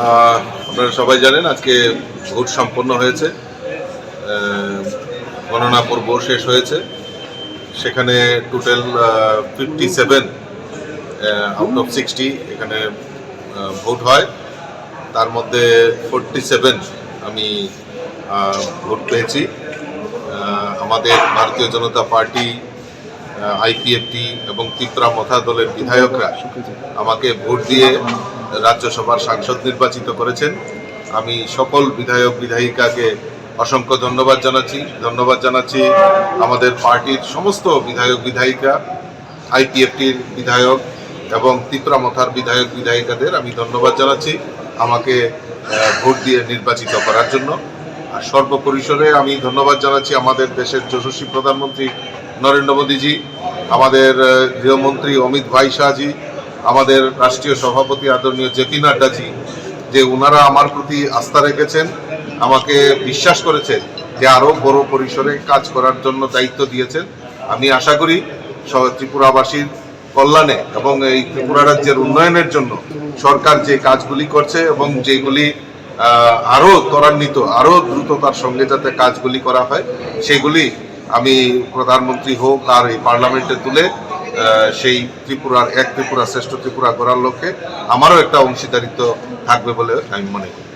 আপনারা সবাই জানেন আজকে ভোট সম্পন্ন হয়েছে। গণনা পর্ব শেষ হয়েছে। সেখানে total fifty seven out of sixty এখানে ভোট হয়। তার মধ্যে ফোরটি সেভেন আমি ভোট পেয়েছি। আমাদের ভারতীয় জনতা পার্টি আইপিএফটি এবং ত্রিপুরা মথা দলের বিধায়করা আমাকে ভোট দিয়ে রাজ্যসভার সাংসদ নির্বাচিত করেছেন। আমি সকল বিধায়ক বিধায়িকাকে অসংখ্য ধন্যবাদ জানাচ্ছি। ধন্যবাদ জানাচ্ছি আমাদের পার্টির সমস্ত বিধায়ক বিধায়িকা, আইপিএফটির বিধায়ক এবং ত্রিপুরা মথার বিধায়ক বিধায়িকাদের আমি ধন্যবাদ জানাচ্ছি আমাকে ভোট দিয়ে নির্বাচিত করার জন্য। আর সর্বপরিসরে আমি ধন্যবাদ জানাচ্ছি আমাদের দেশের যশস্বী প্রধানমন্ত্রী নরেন্দ্র মোদীজি আমাদের গৃহমন্ত্রী অমিত ভাই শাহজি, আমাদের রাষ্ট্রীয় সভাপতি আদরণীয় জেপি নাড্ডাজি, যে ওনারা আমার প্রতি আস্থা রেখেছেন, আমাকে বিশ্বাস করেছেন যে আরও বড় পরিসরে কাজ করার জন্য দায়িত্ব দিয়েছেন। আমি আশা করি ত্রিপুরাবাসীর কল্যাণে এবং এই ত্রিপুরা রাজ্যের উন্নয়নের জন্য সরকার যে কাজগুলি করছে এবং যেগুলি আরও ত্বরান্বিত আরও দ্রুততার সঙ্গে যাতে কাজগুলি করা হয়, সেগুলি আমি প্রধানমন্ত্রী হোক আর এই পার্লামেন্টে তুলে সেই ত্রিপুরার এক ত্রিপুরা, শ্রেষ্ঠ ত্রিপুরা গড়ার লক্ষ্যে আমারও একটা অংশীদারিত্ব থাকবে বলে আমি মনে করি।